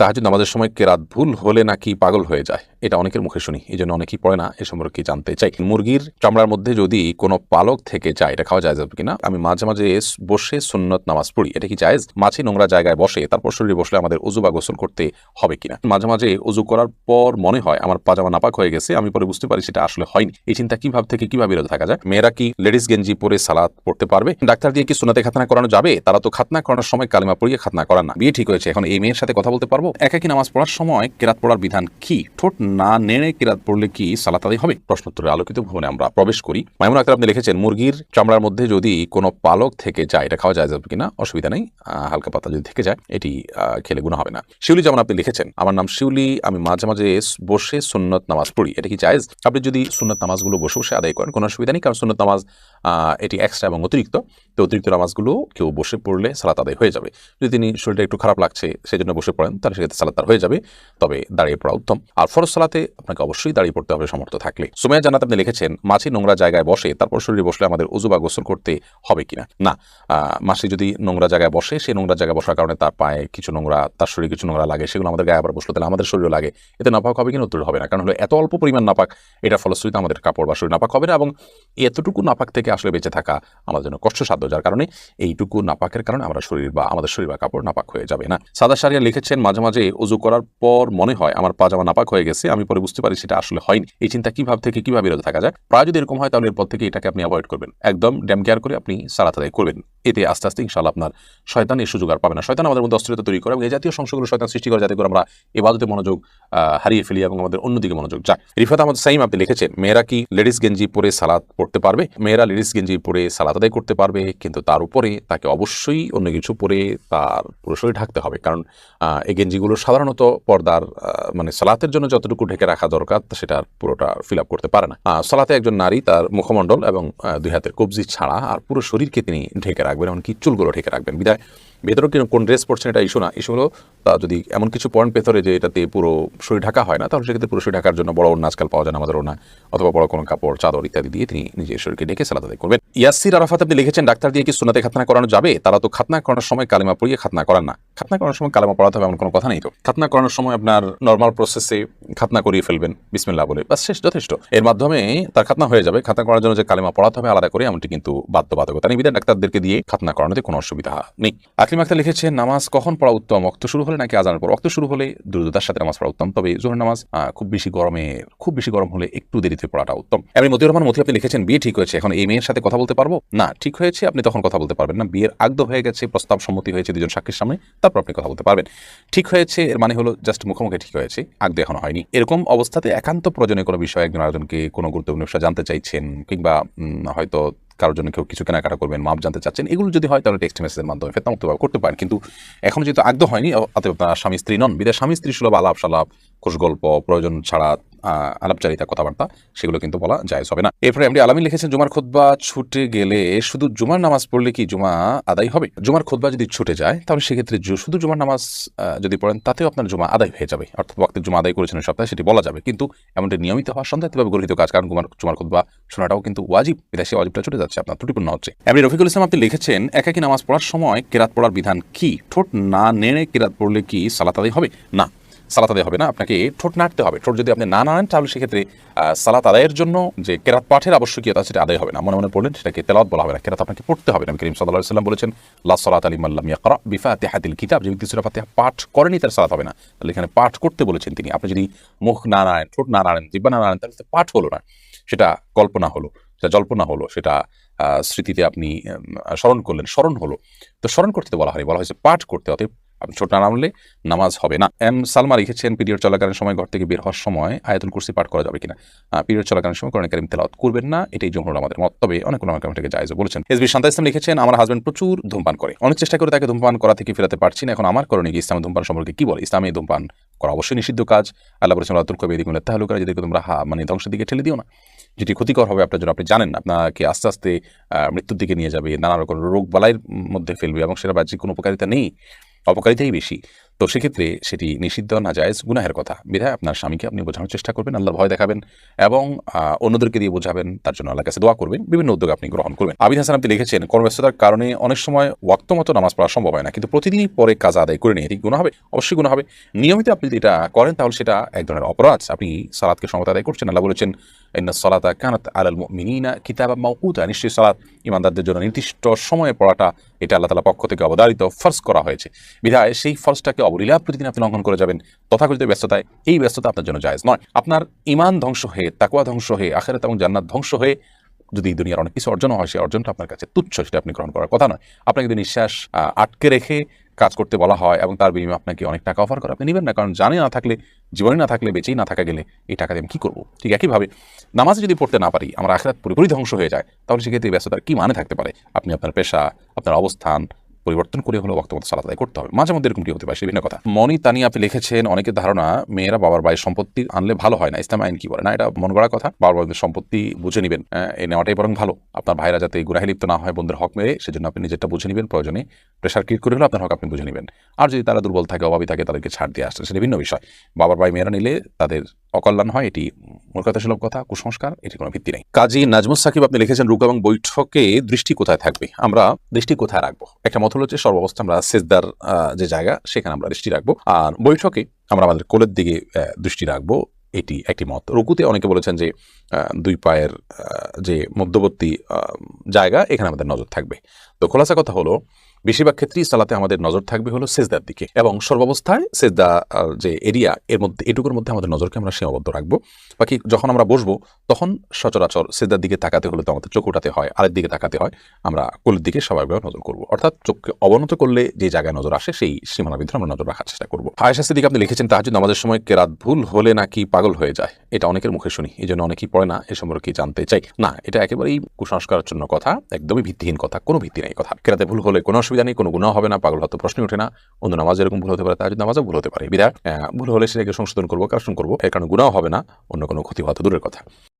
তাহাজুদ নামাজের সময় কেরাত ভুল হলে নাকি পাগল হয়ে যায়? এটা অনেকের মুখে শুনি, এই জন্য অনেকেই পড়ে না, এ সম্পর্কে জানতে চাই। মুরগির চামড়ার মধ্যে যদি কোনো পালক থেকে যায় এটা খাওয়া যায় যাবে কিনা? আমি মাঝে মাঝে বসে সুন্নত নামাজ পড়ি, এটা কি জায়েজ? মাছি নোংরা জায়গায় বসে, তারপর শরীরে বসলে আমাদের উজু বা গোসল করতে হবে কিনা? মাঝে মাঝে উজু করার পর মনে হয় আমার পাজামা নাপাক হয়ে গেছে, আমি পরে বুঝতে পারি সেটা আসলে হয়নি। এই চিন্তা কীভাবে থেকে কীভাবে বিরত থাকা যায়? মেয়েরা কি লেডিস গেঞ্জি পরে সালাদ পড়তে পারবে? ডাক্তার দিয়ে কি সুনাতে খাতনা করানো যাবে? তারা তো খাতনা করানোর সময় কালিমা পড়িয়ে খাতনা করান না। বিয়ে ঠিক হয়েছে, এখন এই মেয়ের সাথে কথা বলতে পারব? একাকি নামাজ পড়ার সময় কেরাত পড়ার বিধান কি? ঠোঁট না নেড়ে কেরাত পড়লে কি সালাত আদায় হবে? প্রশ্নোত্তরে আলোকিত ভবনে আমরা প্রবেশ করি। মাইমুন আক্তার আপনি লিখেছেন, মুরগির চামড়ার মধ্যে যদি কোনো পালক থেকে যায়, এটা খাওয়া যায় যাবে কিনা? অসুবিধা নেই। হালকা পাতা যদি থেকে যায়, এটি খেলে গুণ হবে না। শিউলি যেমন আপনি লিখেছেন, আমার নাম শিউলি, আমি মাঝে মাঝে বসে সুন্নত নামাজ পড়ি। এটা কি জায়েজ? আপনি যদি সুন্নত নামাজগুলো বসে বসে আদায় করেন, কোনো অসুবিধা নেই, কারণ সুন্নত নামাজ এটি এক্সট্রা এবং অতিরিক্ত। তো অতিরিক্ত নামাজগুলো কেউ বসে পড়লে সালাত আদায় হয়ে যাবে। যদি তিনি শরীরটা একটু খারাপ লাগছে সেই জন্য বসে পড়েন তাহলে সেক্ষেত্রে সালাত তার হয়ে যাবে। তবে দাঁড়িয়ে পড়া উত্তম। আর ফরজ সালাতে আপনাকে অবশ্যই দাঁড়িয়ে পড়তে হবে সমর্থ থাকলে। সুমাইয়া জানাত আপনি লিখেছেন, মাছি নোংরা জায়গায় বসে, তারপর শরীরে বসলে আমাদের উজু বা গোসল করতে হবে কিনা? না মাছি যদি নোংরা জায়গায় বসে সেই নোংরা জায়গায় বসার কারণে তার পায়ে কিছু নোংরা, তার শরীরে কিছু নোংরা লাগে, সেগুলো আমাদের গায়ে আবার বসল তাহলে আমাদের শরীরও লাগে। এতে নাপাক হবে কিনা উত্তর হবে না। কারণ হলো এত অল্প পরিমাণ নাপাক, এটা ফলশ্রুতিতে আমাদের কাপড় বা শরীর নাপাক হবে না এবং এতটুকু নাপাক থেকে আসলে বেঁচে থাকা আমাদের জন্য কষ্টসাধ্য, যার কারণে এইটুকু নাপাকের কারণে আমরা শরীর বা আমাদের শরীর বা কাপড় নাপাক হয়ে যাবে না। সাদা সারিয়া লিখেছেন, মাঝে মাঝে উজু করার পর মনে হয় আমার পাজামা নাপাক হয়ে গেছে, আমি পরে বুঝতে পারি সেটা আসলে হয়নি। এই চিন্তা কীভাবে থেকে কীভাবে বিরত থাকা যায় প্রায় যদি এরকম হয় তাহলে এরপর থেকে এটাকে আপনি অ্যাভয়েড করবেন। একদম ড্যাম কেয়ার করে আপনি সালাত আদায় করবেন। এতে আস্তে আস্তে ইনশাল্লাহ আপনার শয়তান এই সুযোগ আর পাবে না। শয়তান আমাদের মধ্যে অস্থিরতা তৈরি করে এবং এই জাতীয় সংশয়গুলো শয়তান সৃষ্টি করে যাতে করে আমরা এবাদতে মনোযোগ হারিয়ে ফেলি এবং আমাদের অন্যদিকে মনোযোগ। যায় রিফাত আহমদ সাইম, আপনি লিখেছেন, মেয়েরা কি লেডিস গেঞ্জি পরে সালাদ পড়তে পারবে? মেয়েরা লেডিস গেঞ্জি পরে সালাদ আদায় করতে পারবে, কিন্তু তার উপরে তাকে অবশ্যই অন্য কিছু পরে তার পুরো ঢাকতে হবে। কারণ এই গেঞ্জিগুলো সাধারণত পর্দার মানে সালাতের জন্য যতটুকু ঢেকে রাখা দরকার সেটার পুরোটা ফিল আপ করতে পারে না। সালাতে একজন নারী তার মুখমণ্ডল এবং দুই হাতের কবজি ছাড়া আর পুরো শরীরকে তিনি ঢেকে রাখবেন, এমনকি চুলগুলো ঢেকে রাখবেন। বিদায়। ভেতরে কিন্তু কোন ড্রেস পরছেন এটা ইস্যু না। ইস্যু হলো যদি এমন কিছু পয়েন্ট পেতরে যে এটাতে পুরো শরীর ঢাকা হয় না, তাহলে সেক্ষেত্রে পুরো শরীর ঢাকার জন্য বড় ওড়না আজকাল পাওয়া যায় না আমাদের ওড়না অথবা বড় কোনো কাপড়, চাদর ইত্যাদি দিয়ে তিনি নিজের শরীরকে ডেকে সালাদ করবেন। ইয়াসির আরাফাত আপনি লিখেছেন, ডাক্তার দিয়ে কি সুনাতে খাতনা করানো যাবে? তারা তো খাতনা করানোর সময় কালিমা পড়িয়ে খাতনা করান না। খাতনা করানোর সময় কালিমা পড়াতে হবে এমন কোনো কথা নেই তো। খাতনা করানোর সময় আপনার নর্মাল প্রসেসে খাতনা করিয়ে ফেলবেন। বিসমিল্লাহ বলে। বাস, শেষ, যথেষ্ট। এর মাধ্যমে তার খাতনা হয়ে যাবে। খাতনা করার জন্য যে কালিমা পড়াতে হবে আলাদা করে, এমনটি কিন্তু বাধ্যবাধকতা বিধায় ডাক্তারদেরকে দিয়ে খাতনা করানোতে কোনো অসুবিধা নেই। আকলিম আক্তার লিখেছে নামাজ কখন পড়া উত্তম? অক্ত শুরু হলে নাকি আজানের পর? অক্ত শুরু হলে দ্রুততার সাথে নামাজ পড়া উত্তম। তবে জোহর নামাজ খুব বেশি গরমে, খুব বেশি গরম হলে একটু দেরিতে পড়াটা উত্তম। এমনি মতিউর রহমান মতি আপনি লিখেছেন, বিয়ে ঠিক হয়েছে। এখন এই মেয়ের সাথে কথা বলতে পারব? না, ঠিক হয়েছে, আপনি তখন কথা বলতে পারবেন না। বিয়ের আগদ হয়ে গেছে প্রস্তাব সম্মতি হয়েছে দুজন সাক্ষীর সামনে, তারপর আপনি কথা বলতে পারবেন। ঠিক হয়েছে, এর মানে হলো জাস্ট মুখোমুখি ঠিক হয়েছে আগদ এখনও হয়নি। এরকম অবস্থাতে একান্ত প্রয়োজনীয় কোনো বিষয়ে একজন আরেকজনকে কোনো গুরুত্বপূর্ণ বিষয় জানতে চাইছেন, কিংবা হয়তো কারোর জন্য কেউ কিছু কেনাকাটা করবেন, মাপ জানতে চাচ্ছেন, এগুলো যদি হয় তাহলে টেক্সট মেসেজের মাধ্যমে ফেতনামুক্তভাবে করতে পারেন। কিন্তু এখন যেহেতু আগ্রহ হয়নি, অতএব আপনার স্বামী স্ত্রী নন। বিদেশ স্বামী স্ত্রী সুলভ আলাপ সালাপ কোষ গল্প প্রয়োজন ছাড়া আলাপচারিতা, কথাবার্তা, সেগুলো কিন্তু বলা যায় হবে না। এরপরে এমডি আলামিন লিখেছেন, জুমার খুতবা ছুটে গেলে শুধু জুমার নামাজ পড়লে কি জুমা আদায় হবে? জুমার খুতবা যদি ছুটে যায়, তাহলে সেক্ষেত্রে শুধু জুমার নামাজ যদি পড়েন, তাতেও আপনার জুমা আদায় হয়ে যাবে। অর্থাৎ ওয়াক্তের জুমা আদায় করেছেন সপ্তাহে, সেটি বলা যাবে। কিন্তু এমনটি নিয়মিত হওয়ার সন্দেহভাবে গঠিত কাজ, কারণ জুমার জুমার খুতবা শোনাটাও কিন্তু ওয়াজিব। বিদেশি ওয়াজিবটা ছুটে যাচ্ছে, আপনার ত্রুটিপূর্ণ হচ্ছে। এমনি রফিকুল ইসলাম, আপনি লিখেছেন একাকি নামাজ পড়ার সময় কেরাত পড়ার বিধান কি? ঠোঁট না নেড়ে কেরাত পড়লে কি সালাত আদায় হবে? না। সালাত আদায় হবে না, আপনাকে ঠোঁট নাড়তে হবে। ঠোঁট যদি আপনি না নাড়েন, তাহলে সেক্ষেত্রে সালাত আদায়ের জন্য যে কেরাত পাঠের আবশ্যকীয়তা সেটা আদায় হবে না। মনে মনে পড়লেন, সেটাকে তেলাওয়াত বলা হবে না। কেরাত আপনাকে পড়তে হবে না। করিম সাল্লাহ সাল্লাম বলেছেন, লা সালাত আলী মাল্লাম ইয়াকরা বিফাতিহাতিল কিতাব। যে ব্যক্তি সূরা পাঠ করেনি, তার সালাত হবে না। তাহলে এখানে পাঠ করতে বলেছেন তিনি। আপনি যদি মুখ না নাড়েন, ঠোঁট না নাড়েন, জিব্বা না নাড়েন, তাহলে পাঠ হলো না। সেটা কল্পনা হলো, সেটা জল্পনা হলো, সেটা স্মৃতিতে আপনি স্মরণ করলেন, স্মরণ হলো। তো স্মরণ করতে বলা হয় বলা হয়েছে পাঠ করতে, অতএব ছোট না নামলে নামাজ হবে না। এম, সালমা লিখেছেন, পিরিয়ড চলাকালীন সময় ঘর থেকে বের হওয়ার সময় আয়াতুল কুরসি পাঠ করা যাবে কিনা? পিরিয়ড চলাকালীন সময় কোরআন কারিম তেলাওয়াত করবেন না, এটাই জমহুর আমাদের মত। তবে অনেক কোনো থেকে জায়জ বলেছেন। এসবি শান্তা ইসলাম লিখেছেন, আমার হাজব্যান্ড প্রচুর ধূমপান করে। অনেক চেষ্টা করে তাকে ধূমপান করা থেকে ফেরাতে পারছি না। এখন আমার করণে কি? ইসলামের ধূমপান সম্পর্কে কি বলে? ইসলামে ধূমপান করা অবশ্যই নিষিদ্ধ কাজ। আল্লাহ বলেছেন আতুল কবি এদিকে তাহলে করে যেদিকে তোমরা হা মানে ধ্বংসের দিকে ঠেলে দিও না। যেটি ক্ষতিকর হবে আপনার জন্য, আপনি জানেন না। আপনাকে আস্তে আস্তে মৃত্যুর দিকে নিয়ে যাবে, নানা রকম রোগ বালাইয়ের মধ্যে ফেলবে এবং সেটা বাহ্যিক কোনো উপকারিতা নেই। অপকারিতাই বেশি। তো সেক্ষেত্রে সেটি নিষিদ্ধ না জায়েজ গুনাহের কথা। বিধায় আপনার স্বামীকে আপনি বোঝানোর চেষ্টা করবেন আল্লাহর ভয় দেখাবেন এবং অন্যদেরকে দিয়ে বোঝাবেন, তার জন্য আল্লাহ কাছে দোয়া করবেন, বিভিন্ন উদ্যোগ আপনি গ্রহণ করবেন। আবিদ হাসান আপনি লিখেছেন, কর্মব্যস্ততার কারণে অনেক সময় ওয়াক্ত মতো নামাজ পড়া সম্ভব হয় না, কিন্তু প্রতিদিনই পরে কাজ আদায় করে নিয়ে গুণ হবে, অবশ্যই গুণ হবে। নিয়মিত আপনি যদি এটা করেন, তাহলে সেটা এক ধরনের অপরাধ। আপনি সালাদকে সমত আদায় করছেন, আল্লাহ বলেছেন সালাতা কানাত আলাল মিনিনা কিতাবা মাউকুতা নিশ্চয়ই সালাত ইমানদারদের জন্য নির্দিষ্ট সময়ে পড়াটা, এটা আল্লাহ তালা পক্ষ থেকে অবদারিত ফর্জ করা হয়েছে। বিধায় সেই ফর্জটাকে অবলীলা প্রতিদিন আপনি লঙ্ঘন করে যাবেন। তথাকথিত ব্যস্ততায় এই ব্যস্ততা আপনার জন্য জায়েজ নয়। আপনার ইমান ধ্বংস হয়ে তাকুয়া ধ্বংস হয়ে, আখেরাত এবং জান্নাত ধ্বংস হয়ে যদি দুনিয়ার অনেক কিছু অর্জন হয়, সেই অর্জনটা আপনার কাছে তুচ্ছ, সেটা আপনি গ্রহণ করার কথা নয়। আপনাকে যদি নিঃশ্বাস আটকে রেখে কাজ করতে বলা হয় এবং তার বিনিময়ে আপনাকে অনেক টাকা অফার করে, আপনি নেবেন না। কারণ জানে না থাকলে, জীবনে না থাকলে, বেঁচেই না থাকা গেলে এই টাকা দিয়ে আমি কী করব? ঠিক একইভাবে নামাজে যদি পড়তে না পারি, আমার আখরাত পুরোপুরি ধ্বংস হয়ে যায়, তাহলে সেক্ষেত্রে ব্যস্ততার কী মানে থাকতে পারে? আপনি আপনার পেশা, আপনার অবস্থান পরিবর্তন করে হলো বক্তব্য সালাত আদায় করতে হবে। মাঝে মধ্যে এরকমটি হতে পারে? সে ভিন্ন কথা। মনি তানি আপনি লিখেছেন, অনেকের ধারণা মেয়েরা বাবার বাড়ির সম্পত্তি আনলে ভালো হয় না। ইসলাম আইন কি বলে? না, এটা মন গড়া কথা। বাবার বাড়ির সম্পত্তি বুঝে নেবেন। এ নেওয়াটাই বরং ভালো। আপনার ভাইরা যাতে গুরাহে লিপ্ত না হয়, বন্ধুর হক মেরে, সেজন্য আপনি নিজেরটা বুঝে নেবেন, প্রয়োজনে প্রেশার ক্রিয়েট করে হলো আপনার হক আপনি বুঝে নেবেন। আর যদি তারা দুর্বল থাকে, অভাবী থাকে, তাদেরকে ছাড় দিয়ে আসছেন, সেটা ভিন্ন বিষয়। বাবার বাড়ি মেয়েরা নিলে তাদের অকল্যাণ হয়, এটি মূল কথা কুসংস্কার এটি কোনো ভিত্তি নেই। কাজী নাজমুস সাকিব, আপনি লিখেছেন রুকু এবং বৈঠকে দৃষ্টি কোথায় থাকবে? আমরা দৃষ্টি কোথায় রাখব? একটা মত হলো যে, সর্বাবস্থা আমরা সেজদার যে জায়গা, সেখানে আমরা দৃষ্টি রাখব। আর বৈঠকে আমরা আমাদের কোলের দিকে দৃষ্টি রাখব, এটি একটি মত। রুকুতে অনেকে বলেছেন যে দুই পায়ের যে মধ্যবর্তী জায়গা, এখানে আমাদের নজর থাকবে। তো খোলাসা কথা হলো বেশিরভাগ ক্ষেত্রেই সালাতে আমাদের নজর থাকবে হলো সেজদার দিকে এবং সর্বাবস্থায় সেজদা যে এরিয়া, এর মধ্যে, এটুকুর মধ্যে আমাদের নজরকে আমরা সীমাবদ্ধ রাখব। বাকি যখন আমরা বসবো, তখন সচরাচর সেজদার দিকে তাকাতে হলে তো আমাদের চোখ উঠাতে হয় আরেক দিকে তাকাতে হয়, আমরা কোলের দিকে স্বাভাবিকভাবে নজর করব। অর্থাৎ চোখকে অবনত করলে যে জায়গায় নজর আসে, সেই সীমানার ভিতরে আমরা নজর রাখার চেষ্টা করব। আয়সা সিদ্দিক আপনি লিখেছেন, তাহাজুদ নামাজের সময় কেরাত ভুল হলে নাকি পাগল হয়ে যায়? এটা অনেকের মুখে শুনি এই জন্য অনেকেই পড়ে না, এ সম্পর্কে জানতে চাই। না, এটা একেবারেই কুসংস্কারের জন্য কথা, একদমই ভিত্তিহীন কথা, কোনো ভিত্তি নেই কথা। কেরাতে ভুল হলে কোনো অসুবিধা নেই, কোনো গুণা হবে না, পাগল হয়তো প্রশ্নই ওঠে না। অন্য নামাজ এরকম ভুল হতে পারে, তাহাজুদ নামাজও ভুল হতে পারে। বিদায়। ভুল হলে সেটাকে সংশোধন করব, কারণ করব, এর কারণে গুণাও হবে না, অন্য কোনো ক্ষতি হওয়া তো দূরের কথা।